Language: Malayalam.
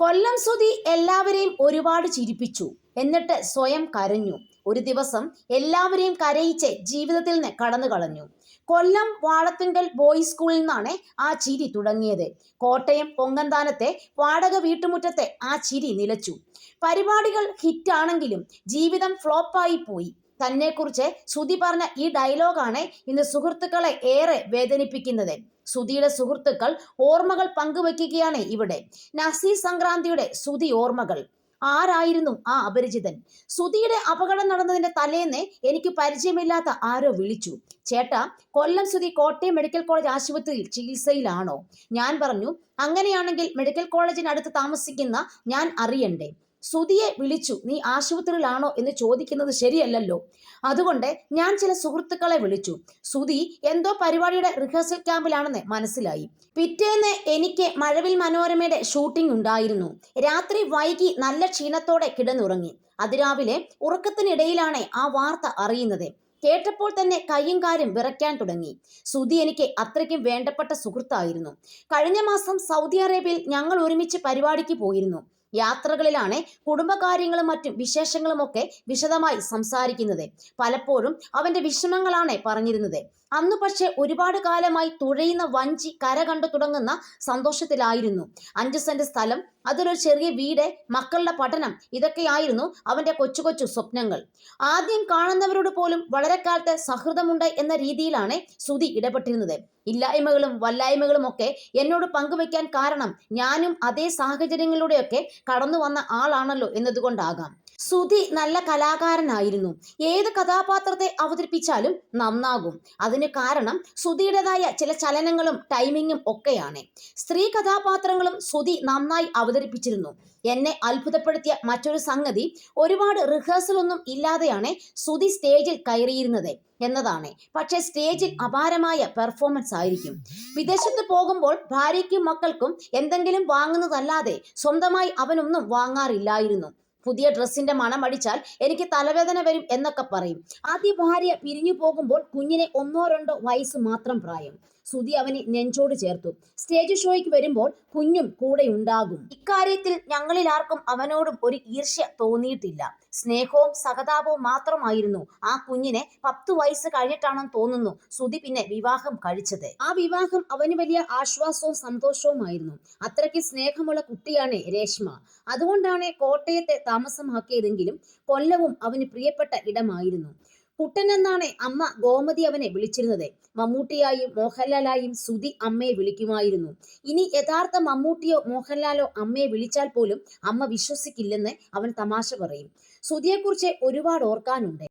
കൊല്ലം സുധി എല്ലാവരെയും ഒരുപാട് ചിരിപ്പിച്ചു. എന്നിട്ട് സ്വയം കരഞ്ഞു. ഒരു ദിവസം എല്ലാവരെയും കരയിച്ച് ജീവിതത്തിൽ നിന്ന് കടന്നു കളഞ്ഞു കൊല്ലം വാളത്തിങ്കൽ ബോയ്സ് സ്കൂളിൽ നിന്നാണ് ആ ചിരി തുടങ്ങിയത്. കോട്ടയം പൊങ്കന്താനത്തെ വാടക വീട്ടുമുറ്റത്തെ ആ ചിരി നിലച്ചു. പരിപാടികൾ ഹിറ്റാണെങ്കിലും ജീവിതം ഫ്ലോപ്പായി പോയി. തന്നെക്കുറിച്ച് ശ്രുതി പറഞ്ഞ ഈ ഡയലോഗാണ് ഇന്ന് സുഹൃത്തുക്കളെ ഏറെ വേദനിപ്പിക്കുന്നത്. സുധിയുടെ സുഹൃത്തുക്കൾ ഓർമ്മകൾ പങ്കുവെക്കുകയാണ് ഇവിടെ. നസി സംക്രാന്തിയുടെ സുധി ഓർമ്മകൾ. ആരായിരുന്നു ആ അപരിചിതൻ? സുധിയുടെ അപകടം നടന്നതിന്റെ തലേന്ന് എനിക്ക് പരിചയമില്ലാത്ത ആരോ വിളിച്ചു. ചേട്ടാ കൊല്ലം സുധി കോട്ടയം മെഡിക്കൽ കോളേജ് ആശുപത്രിയിൽ ചികിത്സയിലാണോ? ഞാൻ പറഞ്ഞു അങ്ങനെയാണെങ്കിൽ മെഡിക്കൽ കോളേജിനടുത്ത് താമസിക്കുന്ന ഞാൻ അറിയണ്ടേ. സുധിയെ വിളിച്ചു നീ ആശുപത്രിയിലാണോ? എന്ന് ചോദിക്കുന്നത് ശരിയല്ലല്ലോ. അതുകൊണ്ട് ഞാൻ ചില സുഹൃത്തുക്കളെ വിളിച്ചു. സുതി എന്തോ പരിപാടിയുടെ റിഹേഴ്സൽ ക്യാമ്പിലാണെന്ന് മനസ്സിലായി. പിറ്റേന്ന് എനിക്ക് മഴവിൽ മനോരമയുടെ ഷൂട്ടിംഗ് ഉണ്ടായിരുന്നു. രാത്രി വൈകി നല്ല ക്ഷീണത്തോടെ കിടന്നുറങ്ങി. അതിരാവിലെ ഉറക്കത്തിനിടയിലാണ് ആ വാർത്ത അറിയുന്നത്. കേട്ടപ്പോൾ തന്നെ കയ്യും കാര്യം വിറയ്ക്കാൻ തുടങ്ങി. സുധി എനിക്ക് അത്രയ്ക്കും വേണ്ടപ്പെട്ട സുഹൃത്തായിരുന്നു. കഴിഞ്ഞ മാസം സൗദി അറേബ്യയിൽ ഞങ്ങൾ ഒരുമിച്ച് പരിപാടിക്ക് പോയിരുന്നു. യാത്രകളിലാണ് കുടുംബകാര്യങ്ങളും മറ്റും വിശേഷങ്ങളുമൊക്കെ വിശദമായി സംസാരിക്കുന്നത്. പലപ്പോഴും അവന്റെ വിഷമങ്ങളാണ് പറഞ്ഞിരുന്നത്. അന്ന് പക്ഷേ ഒരുപാട് കാലമായി തുഴയുന്ന വഞ്ചി കര കണ്ടു തുടങ്ങുന്ന സന്തോഷത്തിലായിരുന്നു. അഞ്ച് സെന്റ് സ്ഥലം അതിലൊരു ചെറിയ വീട് മക്കളുടെ പഠനം ഇതൊക്കെയായിരുന്നു അവന്റെ കൊച്ചു കൊച്ചു സ്വപ്നങ്ങൾ. ആദ്യം കാണുന്നവരോട് പോലും വളരെ കാലത്തെ സഹൃദമുണ്ട് എന്ന രീതിയിലാണ് സുതി ഇടപെട്ടിരുന്നത്. ഇല്ലായ്മകളും വല്ലായ്മകളും ഒക്കെ എന്നോട് പങ്കുവെക്കാൻ കാരണം ഞാനും അതേ സാഹചര്യങ്ങളിലൂടെയൊക്കെ കടന്നു വന്ന ആളാണല്ലോ എന്നതുകൊണ്ടാകാം. സുധി നല്ല കലാകാരനായിരുന്നു. ഏത് കഥാപാത്രത്തെ അവതരിപ്പിച്ചാലും നന്നാകും. അതിന് കാരണം സുധിയുടേതായ ചില ചലനങ്ങളും ടൈമിങ്ങും ഒക്കെയാണ്. സ്ത്രീ കഥാപാത്രങ്ങളും സുധി നന്നായി അവതരിപ്പിച്ചിരുന്നു. എന്നെ അത്ഭുതപ്പെടുത്തിയ മറ്റൊരു സംഗതി ഒരുപാട് റിഹേഴ്സലൊന്നും ഇല്ലാതെയാണ് സുധി സ്റ്റേജിൽ കയറിയിരുന്നത് എന്നതാണ്. പക്ഷേ സ്റ്റേജിൽ അപാരമായ പെർഫോമൻസ് ആയിരിക്കും. വിദേശത്ത് പോകുമ്പോൾ ഭാര്യയ്ക്കും മക്കൾക്കും എന്തെങ്കിലും വാങ്ങുന്നതല്ലാതെ സ്വന്തമായി അവനൊന്നും വാങ്ങാറില്ലായിരുന്നു. പുതിയ ഡ്രസ്സിന്റെ മണം അടിച്ചാൽ എനിക്ക് തലവേദന വരും എന്നൊക്കെ പറയും. ആദ്യ ഭാര്യ പിരിഞ്ഞു പോകുമ്പോൾ കുഞ്ഞിനെ ഒന്നോ രണ്ടോ വയസ്സ് മാത്രം പ്രായം. സുധി അവനെ നെഞ്ചോട് ചേർത്തു. സ്റ്റേജ് ഷോയ്ക്ക് വരുമ്പോൾ കുഞ്ഞും കൂടെ ഉണ്ടാകും. ഇക്കാര്യത്തിൽ ഞങ്ങളിൽ ആർക്കും അവനോടും ഒരു ഈർഷ്യ തോന്നിയിട്ടില്ല. സ്നേഹവും സഹതാപവും മാത്രമായിരുന്നു ആ കുഞ്ഞിനെ പത്തു വയസ്സ് കഴിഞ്ഞിട്ടാണെന്ന് തോന്നുന്നു സുധി പിന്നെ വിവാഹം കഴിച്ചത്. ആ വിവാഹം അവന് വലിയ ആശ്വാസവും സന്തോഷവുമായിരുന്നു. അത്രയ്ക്ക് സ്നേഹമുള്ള കുട്ടിയാണ് രേഷ്മ. അതുകൊണ്ടാണ് കോട്ടയത്തെ താമസമാക്കിയതെങ്കിലും കൊല്ലവും അവന് പ്രിയപ്പെട്ട ഇടമായിരുന്നു. കുട്ടൻ എന്നാണ് അമ്മ ഗോമതി അവനെ വിളിച്ചിരുന്നത്. മമ്മൂട്ടിയായും മോഹൻലാലായും സുധി അമ്മയെ വിളിക്കുമായിരുന്നു. ഇനി യഥാർത്ഥ മമ്മൂട്ടിയോ മോഹൻലാലോ അമ്മയെ വിളിച്ചാൽ പോലും അമ്മ വിശ്വസിക്കില്ലെന്ന് അവൻ തമാശ പറയും. സുധിയെക്കുറിച്ച് ഒരുപാട് ഓർക്കാനുണ്ട്.